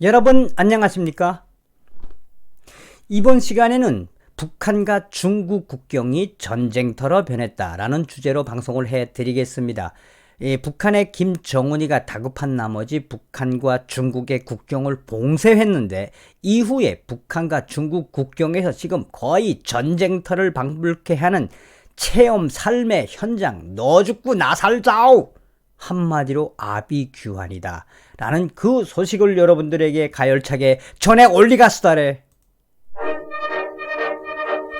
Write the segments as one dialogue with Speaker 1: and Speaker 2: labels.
Speaker 1: 여러분 안녕하십니까? 이번 시간에는 북한과 중국 국경이 전쟁터로 변했다라는 주제로 방송을 해 드리겠습니다. 예, 북한의 김정은이가 다급한 나머지 북한과 중국의 국경을 봉쇄했는데 이후에 북한과 중국 국경에서 지금 거의 전쟁터를 방불케 하는 체험 삶의 현장 너 죽고 나 살자오 한마디로 아비규환이다 라는 그 소식을 여러분들에게 가열차게 전해 올리가스다래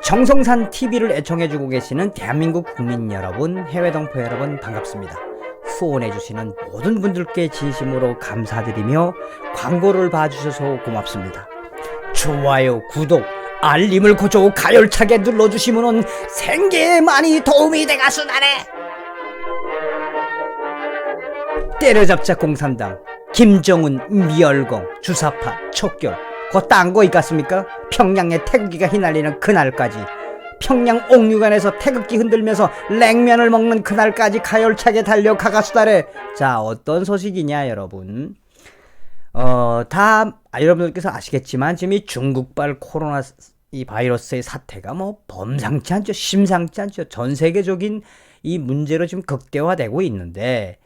Speaker 1: 정성산 TV를 애청해주고 계시는 대한민국 국민 여러분, 해외 동포 여러분 반갑습니다. 후원해주시는 모든 분들께 진심으로 감사드리며 광고를 봐주셔서 고맙습니다. 좋아요, 구독, 알림을 고조 가열차게 눌러주시면 생계에 많이 도움이 되가수다네. 때려잡자 공산당 김정은 미열공 주사파 척결. 곧딴거 있겠습니까? 평양에 태극기가 휘날리는 그날까지. 평양 옥류관에서 태극기 흔들면서 냉면을 먹는 그날까지 가열차게 달려 가가수다래. 자 어떤 소식이냐 여러분. 어다 아, 여러분들께서 아시겠지만 지금 이 중국발 코로나 이 바이러스의 사태가 뭐 범상치 않죠 심상치 않죠. 전 세계적인 이 문제로 지금 극대화되고 있는데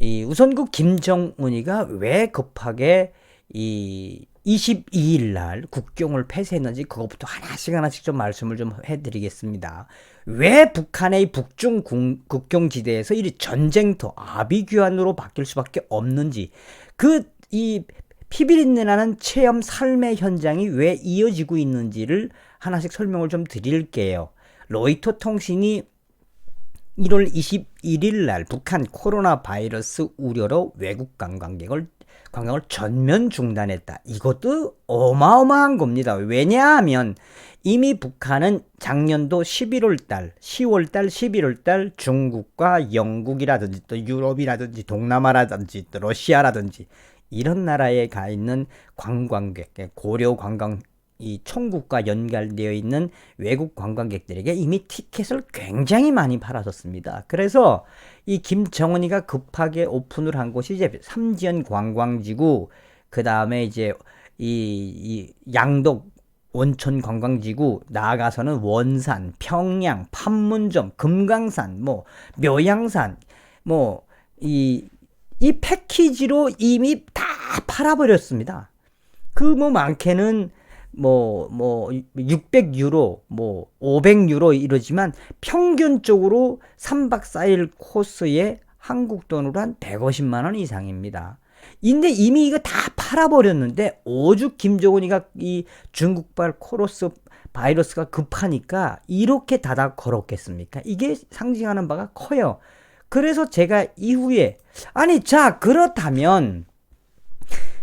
Speaker 1: 이 우선 그 김정은이가 왜 급하게 이 22일 날 국경을 폐쇄했는지 그것부터 하나씩 하나씩 좀 말씀을 좀 해드리겠습니다. 왜 북한의 북중 국경 지대에서 이 전쟁터 아비규환으로 바뀔 수밖에 없는지 그이 피비린내 나는 체험 삶의 현장이 왜 이어지고 있는지를 하나씩 설명을 좀 드릴게요. 로이터 통신이 1월 21일 날 북한 코로나 바이러스 우려로 외국 관광객을 관광을 전면 중단했다. 이것도 어마어마한 겁니다. 왜냐하면 이미 북한은 작년도 11월 달, 10월 달, 11월 달 중국과 영국이라든지 또 유럽이라든지 동남아라든지 또 러시아라든지 이런 나라에 가 있는 관광객, 고려 관광 이 총국과 연결되어 있는 외국 관광객들에게 이미 티켓을 굉장히 많이 팔아줬습니다. 그래서 이 김정은이가 급하게 오픈을 한 곳이 이제 삼지연 관광지구, 그 다음에 이제 이, 이 양덕 원천 관광지구 나아가서는 원산, 평양, 판문점, 금강산, 뭐 묘양산, 뭐이이 패키지로 이미 다 팔아버렸습니다. 그 뭐 많게는 뭐, 뭐, 600유로, 뭐, 500유로 이러지만 평균적으로 3박 4일 코스에 한국 돈으로 한 150만원 이상입니다. 근데 이미 이거 다 팔아버렸는데, 오죽 김정은이가 이 중국발 코로스 바이러스가 급하니까 이렇게 다닥 걸었겠습니까? 이게 상징하는 바가 커요. 그래서 제가 이후에, 아니, 자, 그렇다면,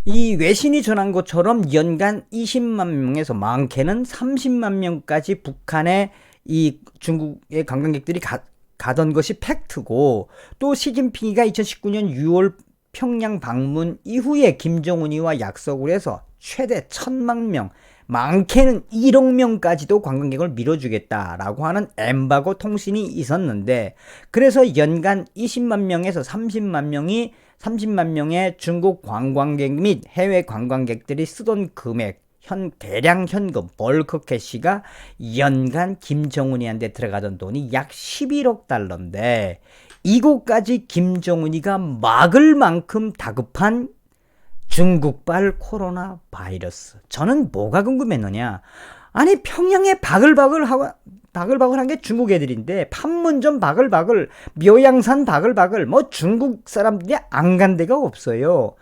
Speaker 1: 이 외신이 전한 것처럼 연간 20만 명에서 많게는 30만 명까지 북한의 이 중국의 관광객들이 가, 가던 것이 팩트고 또 시진핑이가 2019년 6월 평양 방문 이후에 김정은이와 약속을 해서 최대 천만 명, 많게는 1억 명까지도 관광객을 밀어주겠다라고 하는 엠바고 통신이 있었는데 그래서 연간 20만 명에서 30만 명이 30만 명의 중국 관광객 및 해외 관광객들이 쓰던 금액 현 대량 현금 벌크 캐시가 연간 김정은이한테 들어가던 돈이 약 11억 달러인데 이곳까지 김정은이가 막을 만큼 다급한 중국발 코로나 바이러스. 저는 뭐가 궁금했느냐? 아니 평양에 바글바글 하고 바글바글한 게 중국 애들인데 판문점 바글바글 묘양산 바글바글 뭐 중국 사람들이 안 간 데가 없어요.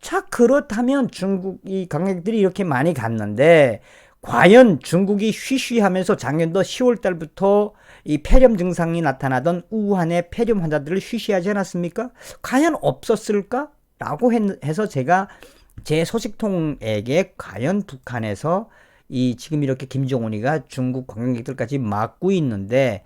Speaker 1: 자 그렇다면 중국 이 관광객들이 이렇게 많이 갔는데 과연 중국이 쉬쉬하면서 작년도 10월 달부터 이 폐렴 증상이 나타나던 우한의 폐렴 환자들을 쉬쉬하지 않았습니까? 과연 없었을까? 라고 해서 제가 제 소식통에게 과연 북한에서 이 지금 이렇게 김정은이가 중국 관광객들까지 막고 있는데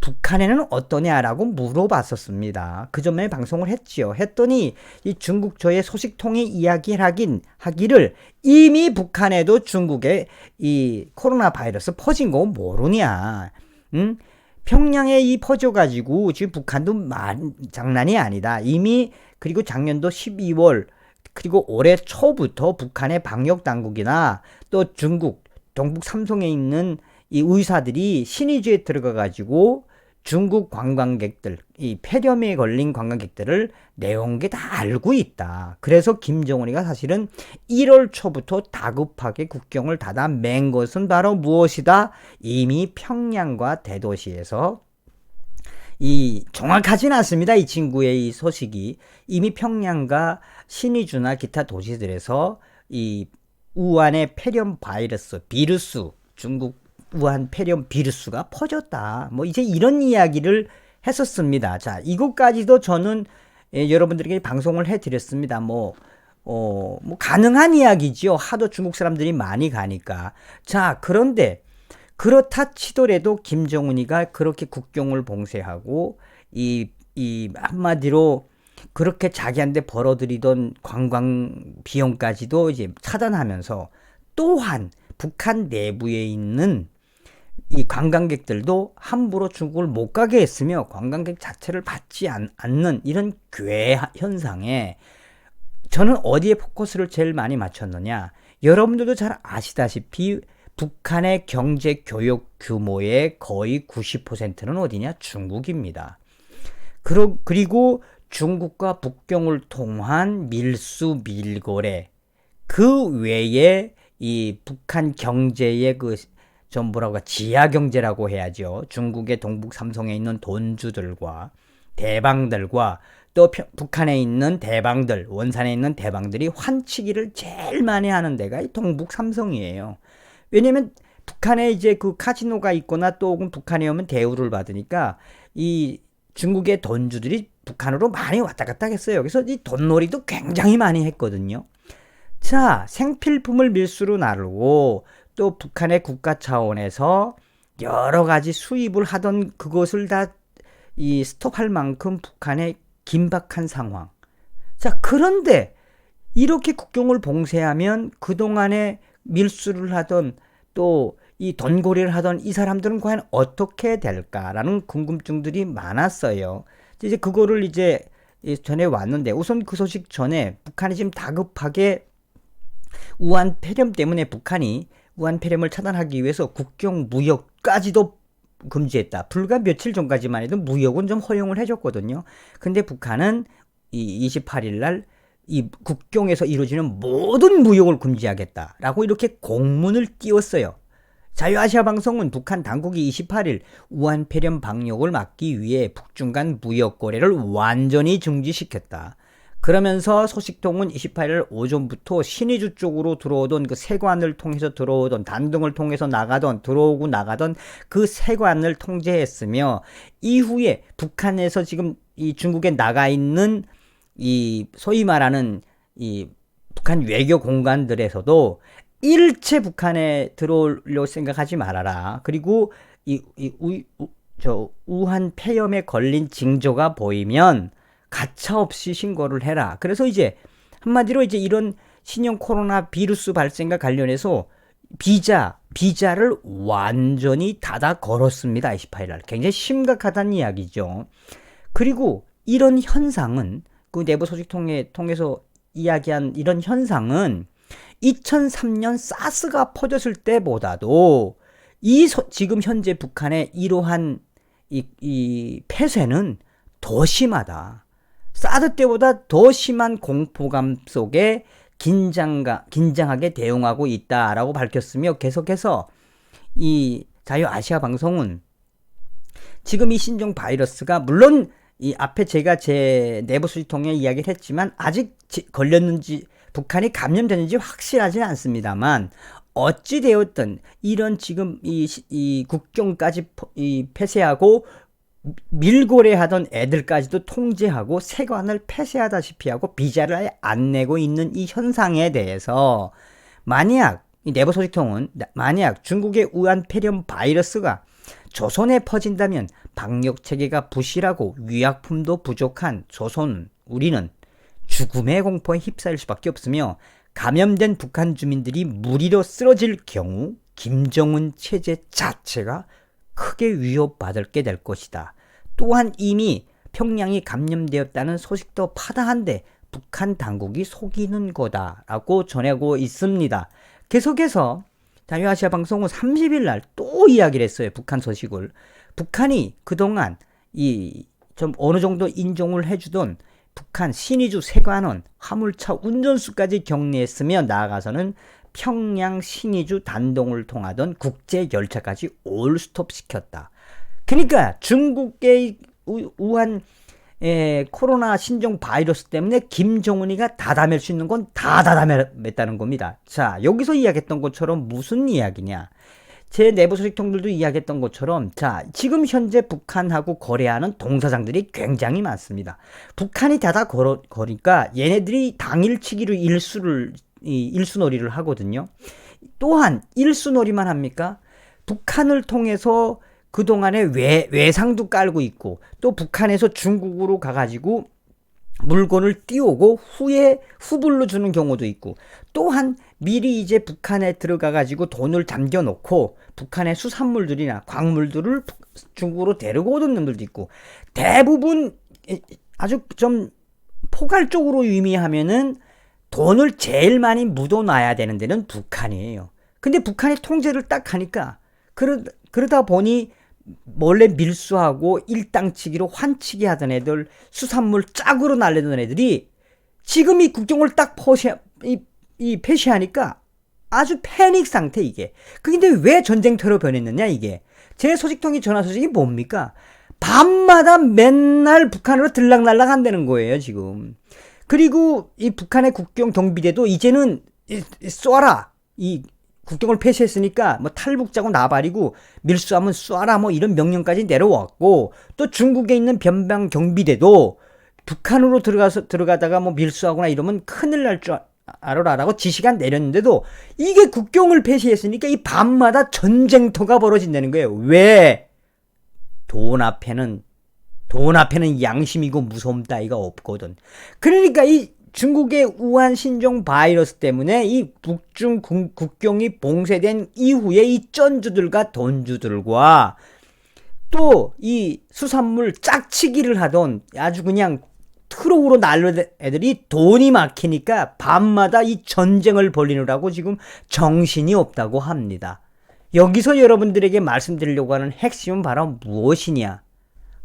Speaker 1: 북한에는 어떠냐라고 물어봤었습니다. 그 전에 방송을 했지요. 했더니 이 중국 저의 소식통이 이야기를 하긴 하기를 이미 북한에도 중국의 이 코로나 바이러스 퍼진 거 모르냐. 응? 평양에 이 퍼져가지고 지금 북한도 만, 장난이 아니다. 이미 그리고 작년도 12월 그리고 올해 초부터 북한의 방역 당국이나 또 중국 동북 삼성에 있는 이 의사들이 신의주에 들어가 가지고 중국 관광객들, 이 폐렴에 걸린 관광객들을 내온 게 다 알고 있다. 그래서 김정은이가 사실은 1월 초부터 다급하게 국경을 닫아 맨 것은 바로 무엇이다? 이미 평양과 대도시에서 이 정확하진 않습니다. 이 친구의 이 소식이 이미 평양과 신의주나 기타 도시들에서 이 우한의 폐렴 바이러스 비루스 중국 우한 폐렴 비루스가 퍼졌다. 뭐 이제 이런 이야기를 했었습니다. 자, 이것까지도 저는 예, 여러분들에게 방송을 해드렸습니다. 뭐, 어, 뭐 가능한 이야기지요. 하도 중국 사람들이 많이 가니까. 자, 그런데 그렇다 치더라도 김정은이가 그렇게 국경을 봉쇄하고 이, 이 한마디로 그렇게 자기한테 벌어들이던 관광 비용까지도 이제 차단하면서 또한 북한 내부에 있는 이 관광객들도 함부로 중국을 못 가게 했으며 관광객 자체를 받지 않, 는 이런 괴 현상에 저는 어디에 포커스를 제일 많이 맞췄느냐. 여러분들도 잘 아시다시피 북한의 경제 교육 규모의 거의 90%는 어디냐 중국입니다. 그리고 중국과 북경을 통한 밀수 밀거래 그 외에 이 북한 경제의 그 전부라고 지하 경제라고 해야죠. 중국의 동북 삼성에 있는 돈주들과 대방들과 또 북한에 있는 대방들, 원산에 있는 대방들이 환치기를 제일 많이 하는 데가 이 동북 삼성이에요. 왜냐면 북한에 이제 그 카지노가 있거나 또 혹은 북한에 오면 대우를 받으니까 이 중국의 돈주들이 북한으로 많이 왔다 갔다 했어요. 그래서 이 돈놀이도 굉장히 많이 했거든요. 자, 생필품을 밀수로 나르고 또 북한의 국가 차원에서 여러 가지 수입을 하던 그것을 다 이 스톱할 만큼 북한의 긴박한 상황. 자, 그런데 이렇게 국경을 봉쇄하면 그동안에 밀수를 하던 또 이 돈고리를 하던 이 사람들은 과연 어떻게 될까라는 궁금증들이 많았어요. 이제 그거를 이제 전에 왔는데 우선 그 소식 전에 북한이 지금 다급하게 우한 폐렴 때문에 북한이 우한 폐렴을 차단하기 위해서 국경 무역까지도 금지했다. 불과 며칠 전까지만 해도 무역은 좀 허용을 해줬거든요. 근데 북한은 이 28일 날 이 국경에서 이루어지는 모든 무역을 금지하겠다라고 이렇게 공문을 띄웠어요. 자유아시아 방송은 북한 당국이 28일 우한 폐렴 방역을 막기 위해 북중 간 무역 거래를 완전히 중지시켰다. 그러면서 소식통은 28일 오전부터 신의주 쪽으로 들어오던 그 세관을 통해서 들어오던 단둥을 통해서 나가던 들어오고 나가던 그 세관을 통제했으며 이후에 북한에서 지금 이 중국에 나가 있는 이 소위 말하는 이 북한 외교 공간들에서도 일체 북한에 들어오려 생각하지 말아라. 그리고 이, 이 우, 우, 저 우한 폐렴에 걸린 징조가 보이면 가차 없이 신고를 해라. 그래서 이제 한마디로 이제 이런 신형 코로나 비루스 발생과 관련해서 비자, 비자를 완전히 닫아 걸었습니다. 28일 날. 굉장히 심각하다는 이야기죠. 그리고 이런 현상은 그 내부 소식 통해, 통해서 이야기한 이런 현상은 2003년 사스가 퍼졌을 때보다도 이 소, 지금 현재 북한의 이러한 이, 이 폐쇄는 더 심하다. 사드 때보다 더 심한 공포감 속에 긴장가, 긴장하게 대응하고 있다라고 밝혔으며 계속해서 이 자유아시아 방송은 지금 이 신종 바이러스가 물론 이 앞에 제가 제 내부 수지 통해 이야기를 했지만 아직 지, 걸렸는지 북한이 감염됐는지 확실하지는 않습니다만 어찌 되었든 이런 지금 이, 이 국경까지 이 폐쇄하고 밀고래하던 애들까지도 통제하고 세관을 폐쇄하다시피 하고 비자를 아예 안 내고 있는 이 현상에 대해서 만약 이 내부 소식통은 만약 중국의 우한 폐렴 바이러스가 조선에 퍼진다면 방역 체계가 부실하고 위약품도 부족한 조선 우리는 죽음의 공포에 휩싸일 수밖에 없으며 감염된 북한 주민들이 무리로 쓰러질 경우 김정은 체제 자체가 크게 위협받을 게될 것이다. 또한 이미 평양이 감염되었다는 소식도 파다한데 북한 당국이 속이는 거다라고 전하고 있습니다. 계속해서 자유아시아 방송은 30일 날 또 이야기를 했어요. 북한 소식을. 북한이 그동안 이 좀 어느 정도 인정을 해주던 북한 신의주 세관원 화물차 운전수까지 격리했으며 나아가서는 평양 신의주 단동을 통하던 국제 열차까지 올스톱 시켰다. 그러니까 중국의 우- 우한 에, 코로나 신종 바이러스 때문에 김정은이가 다담할 수 있는 건 다 다담했다는 겁니다. 자, 여기서 이야기했던 것처럼 무슨 이야기냐? 제 내부 소식통들도 이야기했던 것처럼 자 지금 현재 북한하고 거래하는 동사장들이 굉장히 많습니다. 북한이 닫아 걸어, 거니까 얘네들이 당일치기로 일수를 이 일수놀이를 하거든요. 또한 일수놀이만 합니까? 북한을 통해서 그동안에 외, 외상도 깔고 있고 또 북한에서 중국으로 가가지고 물건을 띄우고 후에 후불로 주는 경우도 있고 또한 미리 이제 북한에 들어가 가지고 돈을 잠겨 놓고 북한의 수산물들이나 광물들을 북- 중국으로 데리고 오던 놈들도 있고 대부분 이- 아주 좀 포괄적으로 의미하면은 돈을 제일 많이 묻어 놔야 되는 데는 북한이에요. 근데 북한이 통제를 딱 하니까 그러, 그러다 보니 몰래 밀수하고 일당치기로 환치기 하던 애들 수산물 짝으로 날리던 애들이 지금 이 국경을 딱 포시, 이, 이 폐시하니까 아주 패닉 상태 이게. 근데 왜 전쟁터로 변했느냐 이게. 제 소식통이 전화 소식이 뭡니까? 밤마다 맨날 북한으로 들락날락 한다는 거예요 지금. 그리고 이 북한의 국경 경비대도 이제는 쏴라 이 국경을 폐쇄했으니까 뭐 탈북자고 나발이고 밀수하면 쏴라 뭐 이런 명령까지 내려왔고 또 중국에 있는 변방 경비대도 북한으로 들어가서 들어가다가 뭐 밀수하거나 이러면 큰일 날 줄 알아라라고 지시가 내렸는데도 이게 국경을 폐쇄했으니까 이 밤마다 전쟁터가 벌어진다는 거예요. 왜? 돈 앞에는 돈 앞에는 양심이고 무서움 따위가 없거든. 그러니까 이 중국의 우한 신종 바이러스 때문에 이 북중 국- 국경이 봉쇄된 이후에 이 쩐주들과 돈주들과 또 이 수산물 짝치기를 하던 아주 그냥 트럭으로 날르던 애들이 돈이 막히니까 밤마다 이 전쟁을 벌리느라고 지금 정신이 없다고 합니다. 여기서 여러분들에게 말씀드리려고 하는 핵심은 바로 무엇이냐?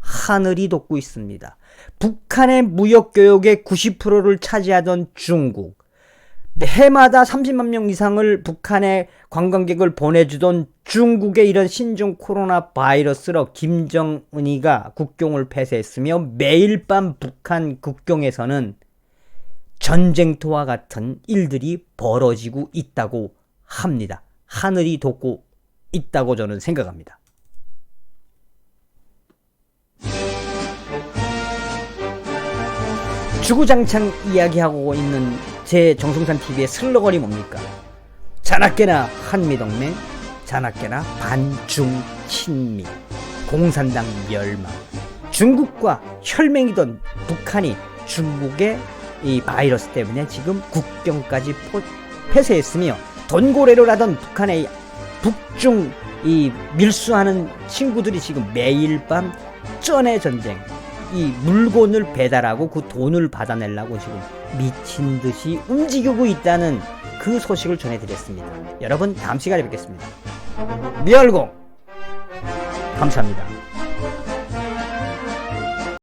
Speaker 1: 하늘이 돕고 있습니다. 북한의 무역 교역의 90%를 차지하던 중국, 해마다 30만 명 이상을 북한에 관광객을 보내주던 중국의 이런 신종 코로나 바이러스로 김정은이가 국경을 폐쇄했으며 매일 밤 북한 국경에서는 전쟁터와 같은 일들이 벌어지고 있다고 합니다. 하늘이 돕고 있다고 저는 생각합니다. 주구장창 이야기하고 있는 제 정성산 TV의 슬로건이 뭡니까? 자나깨나 한미동맹, 자나깨나 반중 친미, 공산당 멸망. 중국과 혈맹이던 북한이 중국의 이 바이러스 때문에 지금 국경까지 포, 폐쇄했으며 돈고래를 하던 북한의 북중 이 밀수하는 친구들이 지금 매일 밤 쩐의 전쟁 이 물건을 배달하고 그 돈을 받아내려고 지금 미친 듯이 움직이고 있다는 그 소식을 전해드렸습니다. 여러분 다음 시간에 뵙겠습니다. 미열공 감사합니다.